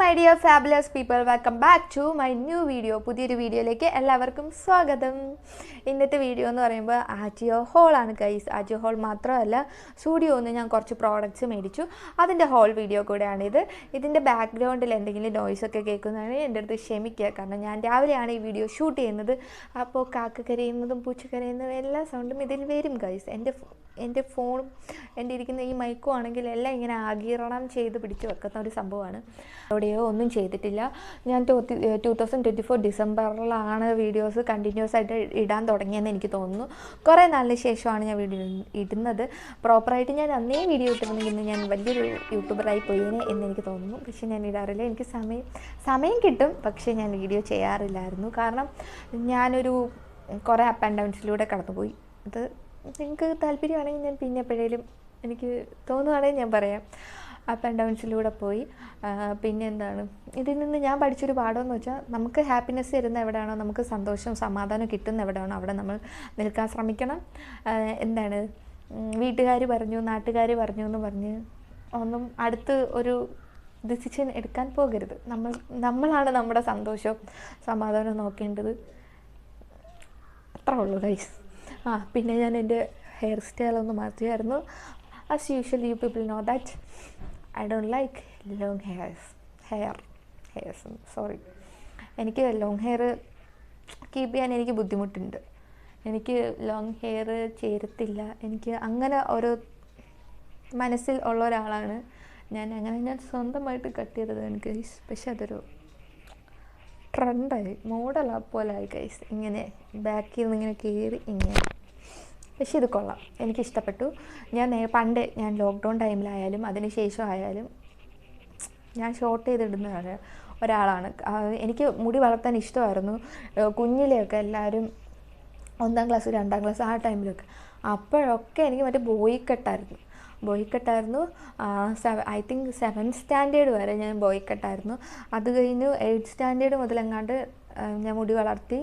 My dear fabulous people welcome back to my new video പുതിയൊരു വീഡിയോയിലേക്ക് എല്ലാവർക്കും സ്വാഗതം. ഇന്നത്തെ വീഡിയോ എന്ന് പറയുമ്പോൾ ആജിയോ ഹോളാണ് ഗൈസ് ആജിയോ ഹോൾ മാത്രമല്ല സ്റ്റുഡിയോ നിന്ന് ഞാൻ കുറച്ച് പ്രോഡക്റ്റ്സ് മേടിച്ചു. അതിന്റെ ഹോൾ വീഡിയോ കൂടെയാണിത്. ഇതിന്റെ ബാക്ക്ഗ്രൗണ്ടിൽ എന്തെങ്കിലും നോയ്സ് ഒക്കെ കേൾക്കുന്നതാണെങ്കിൽ എന്റെ അടുത്ത് ക്ഷമിക്കുക. കാരണം ഞാൻ രാവിലെയാണ് ഈ വീഡിയോ ഷൂട്ട് ചെയ്യുന്നത്. അപ്പോൾ കാക്ക കരയുന്നതും പൂച്ച കരയുന്നതും എല്ലാ സൗണ്ടും ഇതിൽ വരും ഗൈസ് എന്റെ എന്റെ ഫോണും എന്റെ ഇരിക്കുന്ന ഈ മൈക്കും ആണെങ്കിൽ എല്ലാം ഇങ്ങനെ ആഗീരണം ചെയ്ത് പിടിച്ച് വെക്കുന്ന ഒരു സംഭവമാണ്. അവിടെയോ ഒന്നും ചെയ്തിട്ടില്ല. ഞാൻ ടു തൗസൻഡ് ട്വന്റി ഫോർ ഡിസംബറിലാണ് വീഡിയോസ് കണ്ടിന്യൂസ് ആയിട്ട് ഇടാൻ തുടങ്ങിയെന്ന് എനിക്ക് തോന്നുന്നു. കുറേ നാളിന് ശേഷമാണ് ഞാൻ വീഡിയോ ഇടുന്നത്. പ്രോപ്പറായിട്ട് ഞാൻ അന്നേ വീഡിയോ ഇട്ടിരുന്നെങ്കിൽ ഞാൻ വലിയൊരു യൂട്യൂബറായി പോയേനെ എന്ന് എനിക്ക് തോന്നുന്നു. പക്ഷേ ഞാൻ ഇടാറില്ല. എനിക്ക് സമയം സമയം കിട്ടും. പക്ഷേ ഞാൻ വീഡിയോ ചെയ്യാറില്ലായിരുന്നു. കാരണം ഞാനൊരു കുറേ അപ്പ് ആൻഡ് ഡൗൺസിലൂടെ കടന്നുപോയി. അത് നിങ്ങൾക്ക് താല്പര്യമാണെങ്കിൽ ഞാൻ പിന്നെ എപ്പോഴേലും എനിക്ക് തോന്നുവാണെങ്കിൽ ഞാൻ പറയാം. അപ്പ് ആൻഡ് ഡൗൺസിലൂടെ പോയി. പിന്നെ എന്താണ്? ഇതിൽ നിന്ന് ഞാൻ പഠിച്ചൊരു പാഠമെന്ന് വെച്ചാൽ നമുക്ക് ഹാപ്പിനെസ് തരുന്ന എവിടെയാണോ നമുക്ക് സന്തോഷവും സമാധാനവും കിട്ടുന്ന എവിടെയാണോ അവിടെ നമ്മൾ നിൽക്കാൻ ശ്രമിക്കണം. എന്താണ്? വീട്ടുകാർ പറഞ്ഞു നാട്ടുകാർ പറഞ്ഞു എന്ന് പറഞ്ഞ് ഒന്നും അടുത്ത് ഒരു ഡിസിഷൻ എടുക്കാൻ പോകരുത്. നമ്മൾ നമ്മളാണ് നമ്മുടെ സന്തോഷവും സമാധാനവും നോക്കേണ്ടത്. അത്രേ ഉള്ളൂ ഗൈസ് ആ പിന്നെ ഞാൻ എന്റെ ഹെയർ സ്റ്റൈൽ ഒന്ന് മാറ്റിയായിരുന്നു. As usual you people know that I don't like long hairs hair hairs sorry എനിക്ക് ലോങ് ഹെയർ കീപ്പ് ചെയ്യാൻ എനിക്ക് ബുദ്ധിമുട്ടുണ്ട്. എനിക്ക് ലോങ് ഹെയർ ചേരത്തില്ല. എനിക്ക് അങ്ങനെ ഒരു മനസ്സിൽ ഉള്ള ഒരാളാണ്. ഞാൻ അങ്ങനെ ഞാൻ സ്വന്തമായിട്ട് കട്ട് ചെയ്തത് എനിക്ക് പക്ഷെ അതൊരു ട്രെൻഡായി മോഡലാ പോലെ ആയി കൈസ് ഇങ്ങനെ ബാക്കിൽ നിന്ന് ഇങ്ങനെ കയറി ഇങ്ങനെ. പക്ഷെ ഇത് കൊള്ളാം. എനിക്കിഷ്ടപ്പെട്ടു. ഞാൻ പണ്ട് ഞാൻ ലോക്ക്ഡൗൺ ടൈമിലായാലും അതിന് ശേഷം ആയാലും ഞാൻ ഷോർട്ട് ചെയ്തിടുന്ന ഒരാ- ഒരാളാണ്. എനിക്ക് മുടി വളർത്താൻ ഇഷ്ടമായിരുന്നു. കുഞ്ഞിലെയൊക്കെ എല്ലാവരും ഒന്നാം ക്ലാസ് രണ്ടാം ക്ലാസ് ആ ടൈമിലൊക്കെ അപ്പോഴൊക്കെ എനിക്ക് മറ്റേ ബോയ് കട്ടായിരുന്നു ബോയ് കട്ടായിരുന്നു ഐ തിങ്ക് സെവൻ സ്റ്റാൻഡേർഡ് വരെ ഞാൻ ബോയ് കട്ടായിരുന്നു അത് കഴിഞ്ഞ് എയ്റ്റ് സ്റ്റാൻഡേർഡ് മുതലെങ്ങാണ്ട് ഞാൻ മുടി വളർത്തി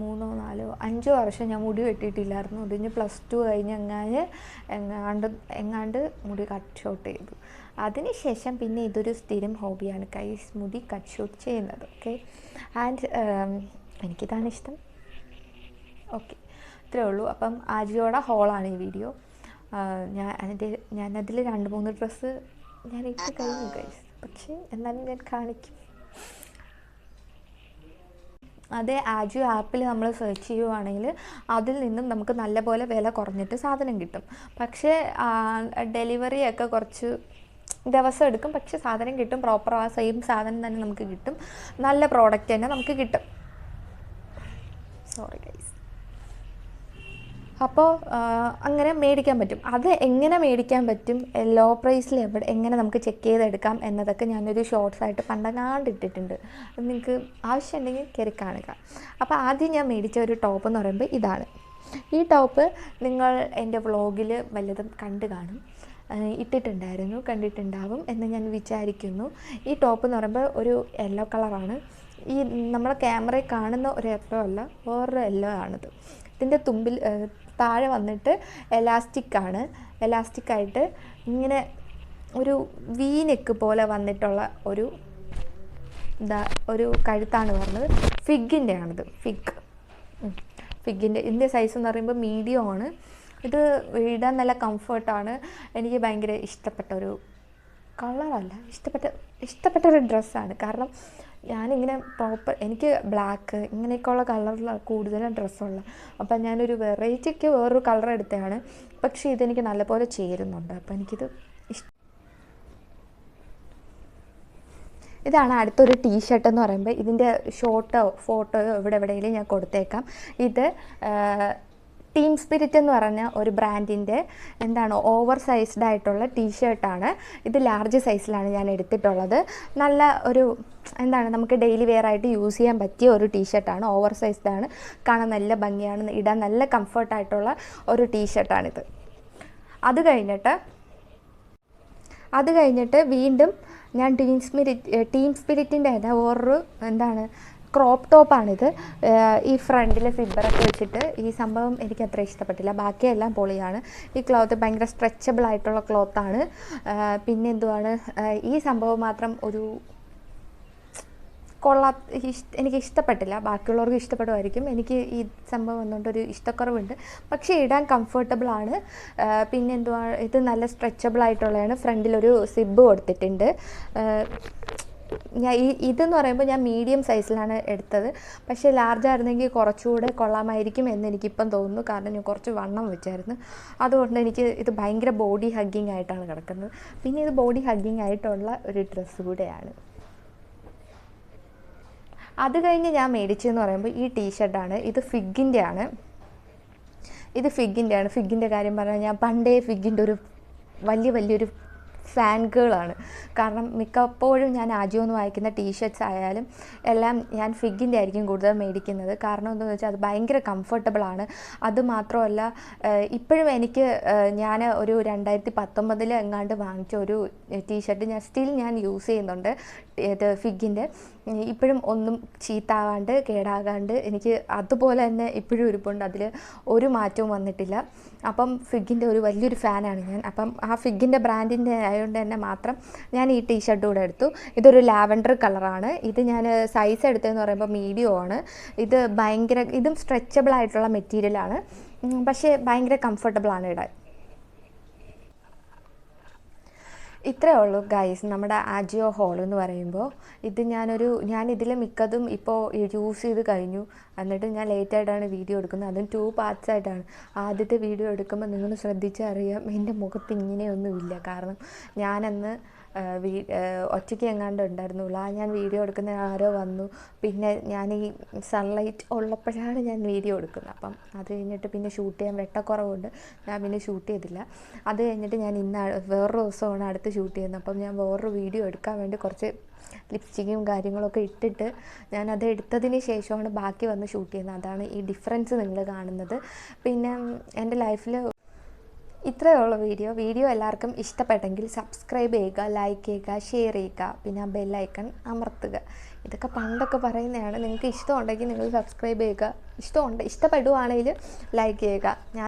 മൂന്നോ നാലോ അഞ്ചോ വർഷം ഞാൻ മുടി വെട്ടിയിട്ടില്ലായിരുന്നു. അത് കഴിഞ്ഞ് പ്ലസ് ടു കഴിഞ്ഞ് എങ്ങാണ്ട് എങ്ങാണ്ട് എങ്ങാണ്ട് മുടി കട്ട് ഷോട്ട് ചെയ്തു. അതിനുശേഷം പിന്നെ ഇതൊരു സ്ഥിരം ഹോബിയാണ് കൈസ് മുടി കട്ട് ഷോട്ട് ചെയ്യുന്നത്. ഓക്കെ? ആൻഡ് എനിക്കിതാണ് ഇഷ്ടം. ഓക്കെ. ഇത്രേ ഉള്ളൂ. അപ്പം ആജിയോടെ ഹോളാണ് ഈ വീഡിയോ ഞാൻ അതിന്റെ ഞാനതിൽ രണ്ട് മൂന്ന് ഡ്രസ്സ് ഞാൻ ഇട്ട് കഴിഞ്ഞു കൈസ് പക്ഷേ എന്നാലും ഞാൻ കാണിക്കും. അതേ ആജിയോ ആപ്പിൽ നമ്മൾ സെർച്ച് ചെയ്യുവാണെങ്കിൽ അതിൽ നിന്നും നമുക്ക് നല്ലപോലെ വില കുറഞ്ഞിട്ട് സാധനം കിട്ടും. പക്ഷേ ഡെലിവറി ഒക്കെ കുറച്ച് ദിവസം എടുക്കും. പക്ഷേ സാധനം കിട്ടും പ്രോപ്പർ ആ സെയിം സാധനം തന്നെ നമുക്ക് കിട്ടും. നല്ല പ്രോഡക്റ്റ് തന്നെ നമുക്ക് കിട്ടും. സോറി ഗൈസ് അപ്പോൾ അങ്ങനെ മേടിക്കാൻ പറ്റും. അത് എങ്ങനെ മേടിക്കാൻ പറ്റും? ലോ പ്രൈസിൽ എവിടെ എങ്ങനെ നമുക്ക് ചെക്ക് ചെയ്തെടുക്കാം എന്നതൊക്കെ ഞാനൊരു ഷോർട്സ് ആയിട്ട് പണ്ടങ്ങാണ്ട് ഇട്ടിട്ടുണ്ട് അത് നിങ്ങൾക്ക് ആവശ്യമുണ്ടെങ്കിൽ കയറി കാണുക. അപ്പോൾ ആദ്യം ഞാൻ മേടിച്ച ഒരു ടോപ്പ് എന്ന് പറയുമ്പോൾ ഇതാണ്. ഈ ടോപ്പ് നിങ്ങൾ എന്റെ വ്ളോഗിൽ വല്ലതും കണ്ടു കാണും. ഇട്ടിട്ടുണ്ടായിരുന്നു കണ്ടിട്ടുണ്ടാവും എന്ന് ഞാൻ വിചാരിക്കുന്നു. ഈ ടോപ്പ് എന്ന് പറയുമ്പോൾ ഒരു യെല്ലോ കളറാണ് ഈ നമ്മളെ ക്യാമറയിൽ കാണുന്ന ഒരു യെല്ലോ അല്ല വേറൊരു യെല്ലോ ആണിത്. ഇതിന്റെ തുമ്പിൽ താഴെ വന്നിട്ട് എലാസ്റ്റിക് ആണ്. എലാസ്റ്റിക് ആയിട്ട് ഇങ്ങനെ ഒരു വീനെക്ക് പോലെ വന്നിട്ടുള്ള ഒരു എന്താ ഒരു കഴുത്താണ് പറഞ്ഞത്. ഫിഗിന്റെ ആണിത് ഫിഗ് ഫിഗിന്റെ ഇതിന്റെ സൈസ് എന്ന് പറയുമ്പോൾ മീഡിയം ആണ്. ഇത് ഇടാൻ നല്ല കംഫർട്ടാണ് എനിക്ക് ഭയങ്കര ഇഷ്ടപ്പെട്ട ഒരു കളറല്ല ഇഷ്ടപ്പെട്ട ഇഷ്ടപ്പെട്ട ഒരു ഡ്രസ്സാണ് കാരണം ഞാനിങ്ങനെ പ്രോപ്പർ എനിക്ക് ബ്ലാക്ക് ഇങ്ങനെയൊക്കെയുള്ള കളറിലാണ് കൂടുതലും ഡ്രസ്സുള്ള അപ്പം ഞാനൊരു വെറൈറ്റിക്ക് വേറൊരു കളർ എടുത്തതാണ് പക്ഷേ ഇതെനിക്ക് നല്ലപോലെ ചേരുന്നുണ്ട്. അപ്പം എനിക്കിത് ഇഷ്ടം ഇതാണ് അടുത്തൊരു ടീഷർട്ട് എന്ന് പറയുമ്പോൾ ഇതിന്റെ ഷോട്ടോ ഫോട്ടോയോ ഇവിടെ എവിടെയെങ്കിലും ഞാൻ കൊടുത്തേക്കാം. ഇത് ടീം സ്പിരിറ്റ് എന്ന് പറഞ്ഞ ഒരു ബ്രാൻഡിന്റെ എന്താണ് ഓവർ സൈസ്ഡ് ആയിട്ടുള്ള ടീഷർട്ടാണ് ഇത് ലാർജ് സൈസിലാണ് ഞാൻ എടുത്തിട്ടുള്ളത്. നല്ല ഒരു എന്താണ് നമുക്ക് ഡെയിലി വെയർ ആയിട്ട് യൂസ് ചെയ്യാൻ പറ്റിയ ഒരു ടീഷർട്ടാണ് ഓവർ സൈസ്ഡ് ആണ്. കാണാൻ നല്ല ഭംഗിയാണ്. ഇടാൻ നല്ല കംഫർട്ടായിട്ടുള്ള ഒരു ടീഷർട്ടാണിത് അത് കഴിഞ്ഞിട്ട് അത് കഴിഞ്ഞിട്ട് വീണ്ടും ഞാൻ ടീം സ്പിരിറ്റ് ടീം സ്പിരിറ്റിന്റെ തന്നെ വേറൊരു എന്താണ് ക്രോപ്പ് ടോപ്പാണിത് ഈ ഫ്രണ്ടിലെ സിബറൊക്കെ വെച്ചിട്ട് ഈ സംഭവം എനിക്ക് അത്ര ഇഷ്ടപ്പെട്ടില്ല. ബാക്കിയെല്ലാം പൊളിയാണ്. ഈ ക്ലോത്ത് ഭയങ്കര സ്ട്രെച്ചബിൾ ആയിട്ടുള്ള ക്ലോത്താണ് പിന്നെ എന്തുവാണ്? ഈ സംഭവം മാത്രം ഒരു കൊള്ളാ ഇഷ്ട എനിക്ക് ഇഷ്ടപ്പെട്ടില്ല. ബാക്കിയുള്ളവർക്ക് ഇഷ്ടപ്പെടുമായിരിക്കും. എനിക്ക് ഈ സംഭവം വന്നുകൊണ്ട് ഒരു ഇഷ്ടക്കുറവുണ്ട്. പക്ഷേ ഇടാൻ കംഫർട്ടബിൾ ആണ്. പിന്നെ എന്തുവാ ഇത് നല്ല സ്ട്രെച്ചബിൾ ആയിട്ടുള്ളതാണ്. ഫ്രണ്ടിലൊരു സിബ് കൊടുത്തിട്ടുണ്ട്. ഞാൻ ഈ ഇതെന്ന് പറയുമ്പോൾ ഞാൻ മീഡിയം സൈസിലാണ് എടുത്തത്. പക്ഷേ ലാർജ് ആയിരുന്നെങ്കിൽ കുറച്ചുകൂടെ കൊള്ളാമായിരിക്കും എന്ന് എനിക്കിപ്പം തോന്നുന്നു. കാരണം ഞാൻ കുറച്ച് വണ്ണം വെച്ചായിരുന്നു. അതുകൊണ്ട് എനിക്ക് ഇത് ഭയങ്കര ബോഡി ഹഗ്ഗിങ് ആയിട്ടാണ് കിടക്കുന്നത്. പിന്നെ ഇത് ബോഡി ഹഗ്ഗിങ് ആയിട്ടുള്ള ഒരു ഡ്രസ്സ് കൂടെയാണ്. അത് കഴിഞ്ഞ് ഞാൻ മേടിച്ചതെന്ന് പറയുമ്പോൾ ഈ ടീഷർട്ടാണ് ഇത് ഫിഗിന്റെ ആണ്. ഇത് ഫിഗിന്റെ ആണ്. ഫിഗിന്റെ കാര്യം പറഞ്ഞാൽ ഞാൻ പണ്ടേ ഫിഗിന്റെ ഒരു വലിയ വലിയൊരു ഫാൻ ഗേളാണ് കാരണം മിക്കപ്പോഴും ഞാൻ ആജിയോ എന്ന് വായിക്കുന്ന ടീഷർട്ട്സ് ആയാലും എല്ലാം ഞാൻ ഫിഗിന്റെ ആയിരിക്കും കൂടുതൽ മേടിക്കുന്നത്. കാരണം എന്താണെന്ന് വെച്ചാൽ അത് ഭയങ്കര കംഫർട്ടബിളാണ്. അത് മാത്രമല്ല ഇപ്പോഴും എനിക്ക് ഞാൻ ഒരു രണ്ടായിരത്തി പത്തൊമ്പതിൽ എങ്ങാണ്ട് വാങ്ങിച്ച ഒരു ടീഷർട്ട് ഞാൻ സ്റ്റിൽ ഞാൻ യൂസ് ചെയ്യുന്നുണ്ട് ഇത് ഫിഗിന്റെ. ഇപ്പോഴും ഒന്നും ചീത്താവാണ്ട് കേടാകാണ്ട് എനിക്ക് അതുപോലെ തന്നെ ഇപ്പോഴും ഇരിപ്പുണ്ട്. അതിൽ ഒരു മാറ്റവും വന്നിട്ടില്ല. അപ്പം ഫിഗിന്റെ ഒരു വലിയൊരു ഫാനാണ് ഞാൻ. അപ്പം ആ ഫിഗിന്റെ ബ്രാൻഡിന്റെ ആയതുകൊണ്ട് തന്നെ മാത്രം ഞാൻ ഈ ടീഷർട്ട് കൂടെ എടുത്തു. ഇതൊരു ലാവൻഡർ കളറാണ്. ഇത് ഞാൻ സൈസ് എടുത്തതെന്ന് പറയുമ്പോൾ മീഡിയം ആണ് ഇത് ഭയങ്കര ഇതും സ്ട്രെച്ചബിൾ ആയിട്ടുള്ള മെറ്റീരിയലാണ്. പക്ഷേ ഭയങ്കര കംഫർട്ടബിളാണ് ഇടാൻ. ഇത്രയേ ഉള്ളൂ ഗൈസ് നമ്മുടെ ആജിയോ ഹോൾ എന്ന് പറയുമ്പോൾ. ഇത് ഞാനൊരു ഞാൻ ഇതിൽ മിക്കതും ഇപ്പോൾ യൂസ് ചെയ്ത് കഴിഞ്ഞു. എന്നിട്ട് ഞാൻ ലേറ്റ് ആയിട്ടാണ് വീഡിയോ എടുക്കുന്നത്. അതും ടു പാർട്സ് ആയിട്ടാണ്. ആദ്യത്തെ വീഡിയോ എടുക്കുമ്പോൾ നിങ്ങൾ ശ്രദ്ധിച്ചറിയാം എന്റെ മുഖത്ത് ഇങ്ങനെയൊന്നുമില്ല. കാരണം ഞാനന്ന് വീ ഒറ്റയ്ക്ക് എങ്ങാണ്ട് ഉണ്ടായിരുന്നുള്ളൂ. ആ ഞാൻ വീഡിയോ എടുക്കുന്ന ആരോ വന്നു. പിന്നെ ഞാൻ ഈ സൺലൈറ്റ് ഉള്ളപ്പോഴാണ് ഞാൻ വീഡിയോ എടുക്കുന്നത്. അപ്പം അത് കഴിഞ്ഞിട്ട് പിന്നെ ഷൂട്ട് ചെയ്യാൻ വെട്ടക്കുറവുണ്ട്. ഞാൻ പിന്നെ ഷൂട്ട് ചെയ്തില്ല. അത് കഴിഞ്ഞിട്ട് ഞാൻ ഇന്ന് വേറൊരു ദിവസമാണ് അടുത്ത് ഷൂട്ട് ചെയ്യുന്നത്. അപ്പം ഞാൻ വേറൊരു വീഡിയോ എടുക്കാൻ വേണ്ടി കുറച്ച് ലിപ്സ്റ്റിക്കും കാര്യങ്ങളൊക്കെ ഇട്ടിട്ട് ഞാൻ അത് എടുത്തതിന് ശേഷമാണ് ബാക്കി വന്ന് ഷൂട്ട് ചെയ്യുന്നത്. അതാണ് ഈ ഡിഫറൻസ് നിങ്ങൾ കാണുന്നത്. പിന്നെ എന്റെ ലൈഫിൽ ഇത്രയേ ഉള്ളൂ വീഡിയോ വീഡിയോ എല്ലാവർക്കും ഇഷ്ടപ്പെട്ടെങ്കിൽ സബ്സ്ക്രൈബ് ചെയ്യുക ലൈക്ക് ചെയ്യുക ഷെയർ ചെയ്യുക. പിന്നെ ആ ബെല്ലൈക്കൺ അമർത്തുക. ഇതൊക്കെ പണ്ടൊക്കെ പറയുന്നതാണ്. നിങ്ങൾക്ക് ഇഷ്ടമുണ്ടെങ്കിൽ നിങ്ങൾ സബ്സ്ക്രൈബ് ചെയ്യുക. ഇഷ്ടമുണ്ട് ഇഷ്ടപ്പെടുവാണെങ്കിൽ ലൈക്ക് ചെയ്യുക. ഞാൻ